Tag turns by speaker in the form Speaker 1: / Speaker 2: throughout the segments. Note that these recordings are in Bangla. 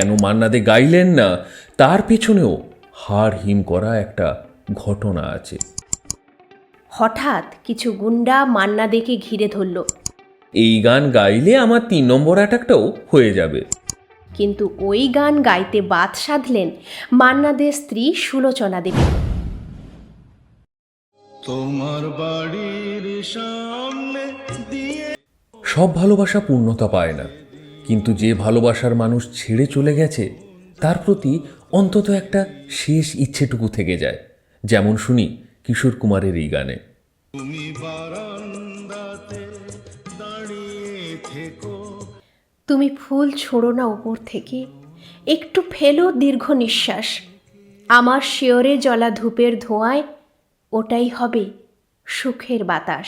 Speaker 1: কেন মান্নাদে গাইলেন না? তার পেছনেও হাড় হিম করা একটা ঘটনা আছে।
Speaker 2: হঠাৎ কিছু গুন্ডা মান্না দেখে ঘিরে ধরল।
Speaker 1: এই গান গাইলে আমার তিন নম্বর অ্যাটাকটাও হয়ে যাবে।
Speaker 2: কিন্তু ওই গান গাইতে বাদ সাধলেন মান্নাদের স্ত্রী সুলোচনা দেবী।
Speaker 3: তোমার বাড়ির সামনে দিয়ে
Speaker 1: সব ভালোবাসা পূর্ণতা পায় না। কিন্তু যে ভালোবাসার মানুষ ছেড়ে চলে গেছে তার প্রতি অন্তত একটা শেষ ইচ্ছেটুকু থেকে যায়। যেমন শুনি কিশোর কুমারের এই গানে।
Speaker 3: তুমি বারান্দাতে দাঁড়িয়ে থেকো।
Speaker 2: তুমি ফুল ছোড়ো না উপর থেকে একটু ফেলো দীর্ঘ নিঃশ্বাস। আমার শিয়রে জলা ধূপের ধোঁয়ায় ওটাই হবে সুখের বাতাস।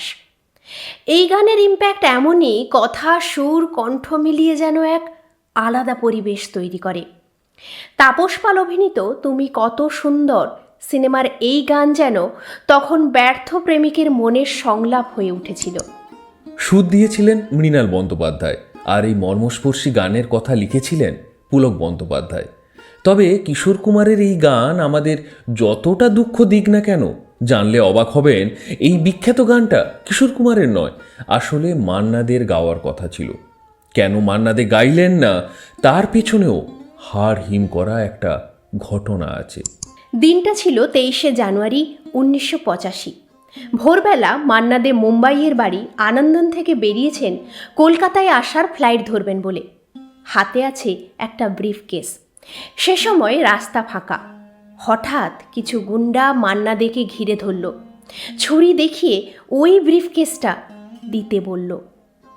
Speaker 2: এই গানের ইম্প্যাক্ট এমনই কথা সুর, কণ্ঠ মিলিয়ে যেন এক আলাদা পরিবেশ তৈরি করে। তাপস পাল অভিনীত, তুমি কত সুন্দর সিনেমার এই গান যেন তখন ব্যর্থ প্রেমিকের মনের সংলাপ হয়ে উঠেছিল।
Speaker 1: সুদ দিয়েছিলেন মৃণাল বন্দ্যোপাধ্যায় আর এই মর্মস্পর্শী গানের কথা লিখেছিলেন পুলক বন্দ্যোপাধ্যায়। তবে কিশোর কুমারের এই গান আমাদের যতটা দুঃখ দিক না কেন জানলে অবাক হবেন, এই বিখ্যাত গানটা কিশোর কুমারের নয়, আসলে মান্নাদের গাওয়ার কথা ছিল। কেন মান্নাদে গাইলেন না, তার পেছনেও হাড় হিম করা একটা ঘটনা আছে।
Speaker 2: দিনটা ছিল তেইশে জানুয়ারি উনিশশো পঁচাশি। ভোরবেলা মান্নাদে মুম্বাইয়ের বাড়ি আনন্দন থেকে বেরিয়েছেন, কলকাতায় আসার ফ্লাইট ধরবেন বলে। হাতে আছে একটা ব্রিফ কেস সে সময় রাস্তা ফাঁকা। হঠাৎ কিছু গুন্ডা মান্নাদেকে ঘিরে ধরল। ছুরি দেখিয়ে ওই ব্রিফ কেসটা দিতে বলল।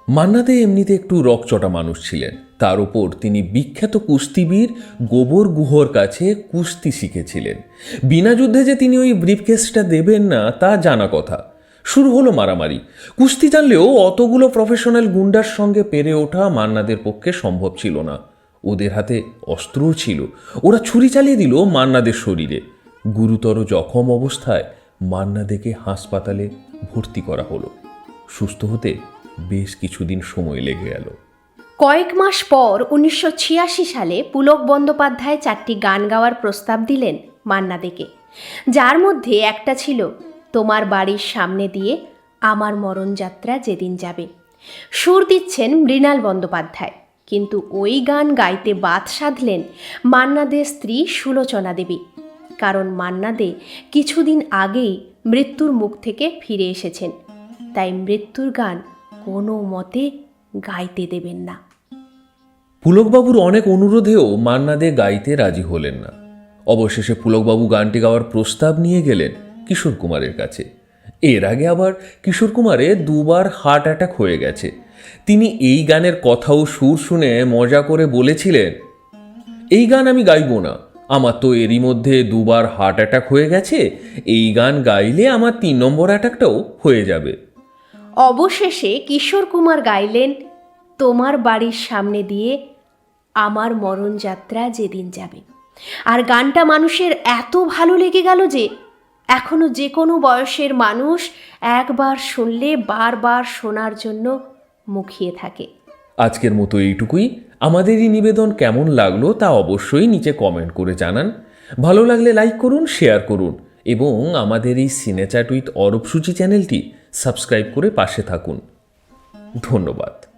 Speaker 1: মান্নাদে এমনিতে একটু রকচটা মানুষ ছিলেন। তার উপর তিনি বিখ্যাত কুস্তিবীর গোবর গুহর কাছে কুস্তি শিখেছিলেন। বিনা যুদ্ধে যে তিনি ওই ব্রিফকেসটা দেবেন না, তা জানা কথা। শুরু হলো মারামারি। কুস্তি জানলেও অতগুলো প্রফেশনাল গুন্ডার সঙ্গে পেরে ওঠা মান্নাদের পক্ষে সম্ভব ছিল না। ওদের হাতে অস্ত্রও ছিল। ওরা ছুরি চালিয়ে দিল মান্নাদের শরীরে। গুরুতর জখম অবস্থায় মান্নাদেকে হাসপাতালে ভর্তি করা হলো। সুস্থ হতে বেশ কিছুদিন সময় লেগে গেল।
Speaker 2: কয়েক মাস পর উনিশশো ছিয়াশি সালে পুলক বন্দ্যোপাধ্যায় চারটি গান গাওয়ার প্রস্তাব দিলেন মান্নাদেকে যার মধ্যে একটা ছিল, তোমার বাড়ির সামনে দিয়ে আমার মরণযাত্রা যেদিন যাবে। সুর দিচ্ছেন মৃণাল বন্দ্যোপাধ্যায়। কিন্তু ওই গান গাইতে বাদ সাধলেন মান্নাদের স্ত্রী সুলোচনা দেবী। কারণ মান্নাদে কিছুদিন আগেই মৃত্যুর মুখ থেকে ফিরে এসেছেন। তাই মৃত্যুর গান কোনো মতে গাইতে দেবেন না।
Speaker 1: পুলকবাবুর অনেক অনুরোধেও মান্নাদে গাইতে রাজি হলেন না। অবশেষে পুলকবাবু গানটি গাওয়ার প্রস্তাব নিয়ে গেলেন কিশোর কুমারের কাছে। এর আগে আবার কিশোর কুমারে দুবার হার্ট অ্যাটাক হয়ে গেছে। তিনি এই গানের কথা ও সুর শুনে মজা করে বলেছিলেন, এই গান আমি গাইব না। আমার তো এরই মধ্যে দুবার হার্ট অ্যাটাক হয়ে গেছে। এই গান গাইলে আমার তিন নম্বর অ্যাটাকটাও হয়ে যাবে।
Speaker 2: অবশেষে কিশোর কুমার গাইলেন, তোমার বাড়ির সামনে দিয়ে আমার মরণযাত্রা যেদিন যাবে। আর গানটা মানুষের এত ভালো লেগে গেল যে এখনও যে কোনো বয়সের মানুষ একবার শুনলে বারবার শোনার জন্য মুখিয়ে থাকে।
Speaker 1: আজকের মতো এইটুকুই। আমাদের এই নিবেদন কেমন লাগল তা অবশ্যই নিচে কমেন্ট করে জানান। ভালো লাগলে লাইক করুন শেয়ার করুন এবং আমাদের এই সিনেচাট উইথ অরূপসূচি চ্যানেলটি সাবস্ক্রাইব করে পাশে থাকুন। ধন্যবাদ।